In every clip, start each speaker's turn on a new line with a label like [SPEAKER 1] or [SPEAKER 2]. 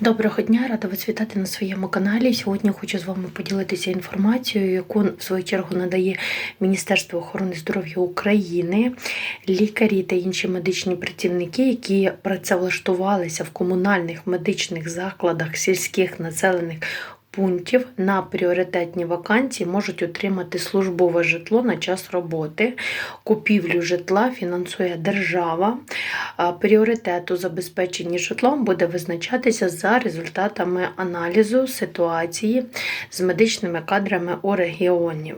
[SPEAKER 1] Доброго дня, рада вас вітати на своєму каналі. Сьогодні хочу з вами поділитися інформацією, яку в свою чергу надає Міністерство охорони здоров'я України, лікарі та інші медичні працівники, які працевлаштувалися в комунальних медичних закладах сільських населених пунктів на пріоритетні вакансії можуть отримати службове житло на час роботи. Купівлю житла фінансує держава. Пріоритет у забезпеченні житлом буде визначатися за результатами аналізу ситуації з медичними кадрами у регіоні.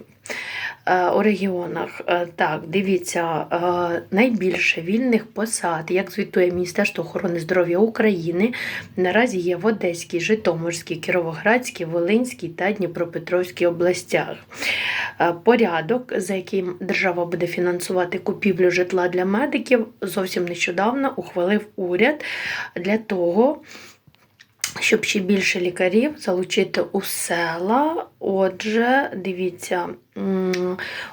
[SPEAKER 1] Е, У регіонах Е, так, дивіться, е, найбільше вільних посад, як звітує Міністерство охорони здоров'я України, наразі є в Одеській, Житомирській, Кіровоградській, Волинській та Дніпропетровській областях. Порядок, за яким держава буде фінансувати купівлю житла для медиків, зовсім нещодавно ухвалив уряд для того, щоб ще більше лікарів залучити у села. Отже, дивіться,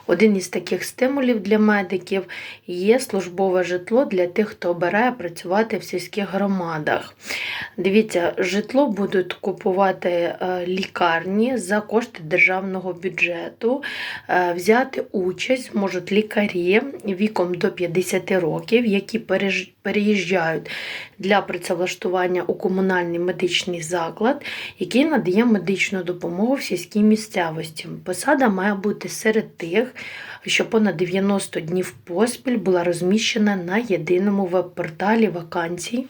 [SPEAKER 1] один із таких стимулів для медиків є службове житло для тих, хто обирає працювати в сільських громадах. Дивіться, житло будуть купувати е, лікарні за кошти державного бюджету. Е, Взяти участь можуть лікарі віком до 50 років, які переж- переїжджають для працевлаштування у комунальний медичний заклад, який надає медичну допомогу в сільській місцевості. Посада має бути серед тих, що понад 90 днів поспіль була розміщена на єдиному веб-порталі вакансій.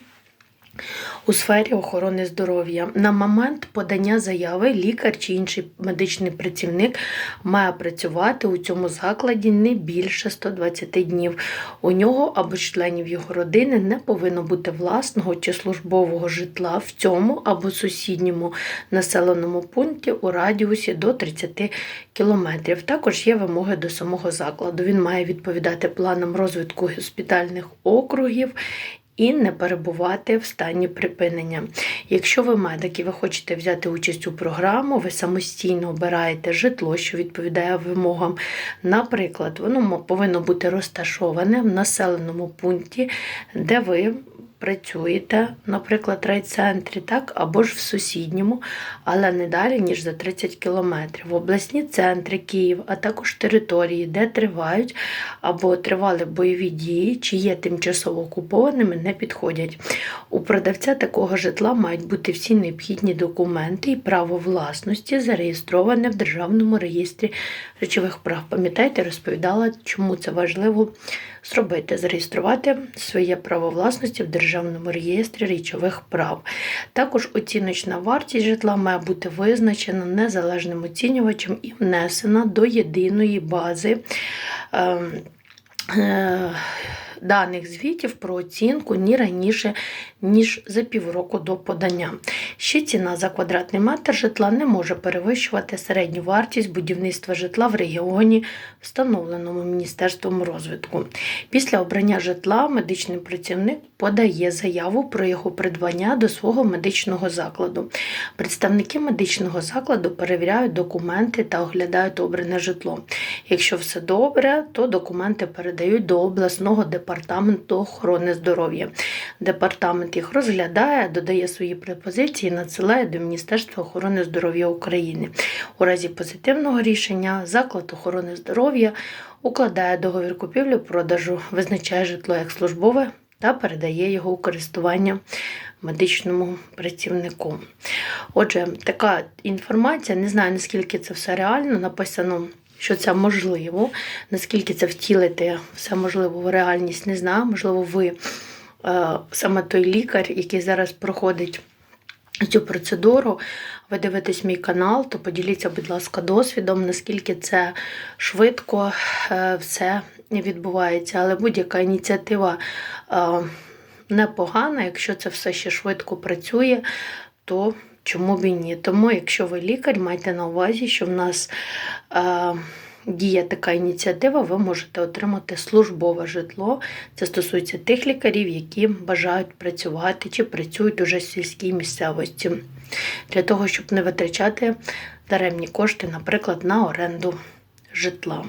[SPEAKER 1] У сфері охорони здоров'я на момент подання заяви лікар чи інший медичний працівник має працювати у цьому закладі не більше 120 днів. У нього або членів його родини не повинно бути власного чи службового житла в цьому або сусідньому населеному пункті у радіусі до 30 кілометрів. Також є вимоги до самого закладу. Він має відповідати планам розвитку госпітальних округів і не перебувати в стані припинення. Якщо ви медик і ви хочете взяти участь у програму, ви самостійно обираєте житло, що відповідає вимогам. Наприклад, воно повинно бути розташоване в населеному пункті, де ви працюєте, наприклад, в райцентрі, так, або ж в сусідньому, але не далі, ніж за 30 кілометрів. В Обласні центри Київ, а також території, де тривають або тривали бойові дії, чи є тимчасово окупованими, не підходять. У продавця такого житла мають бути всі необхідні документи і право власності, зареєстроване в Державному реєстрі речових прав. Пам'ятаєте, розповідала, чому це важливо зробити, зареєструвати своє право власності в Державному реєстрі річових прав. Також оціночна вартість житла має бути визначена незалежним оцінювачем і внесена до єдиної бази. Е, е, Даних звітів про оцінку ні раніше, ніж за півроку до подання. Ще ціна за квадратний метр житла не може перевищувати середню вартість будівництва житла в регіоні, встановленому Міністерством розвитку. Після обрання житла медичний працівник подає заяву про його придбання до свого медичного закладу. Представники медичного закладу перевіряють документи та оглядають обране житло. Якщо все добре, то документи передають до обласного департаменту охорони здоров'я. Департамент їх розглядає, додає свої пропозиції надсилає до Міністерства охорони здоров'я України. У разі позитивного рішення заклад охорони здоров'я укладає договір купівлі-продажу, визначає житло як службове та передає його у користування медичному працівнику. Отже, така інформація, не знаю наскільки це все реально написано. Що це можливо, наскільки це втілити все можливо в реальність, не знаю. Можливо, ви е, саме той лікар, який зараз проходить цю процедуру, ви дивитесь мій канал, то поділіться, будь ласка, досвідом, наскільки це швидко е, все відбувається. Але будь-яка ініціатива е, непогана, якщо це все ще швидко працює, то чому б і ні? Тому, якщо ви лікар, майте на увазі, що в нас. Діє така ініціатива, ви можете отримати службове житло. Це стосується тих лікарів, які бажають працювати чи працюють уже в сільській місцевості, для того, щоб не витрачати даремні кошти, наприклад, на оренду житла.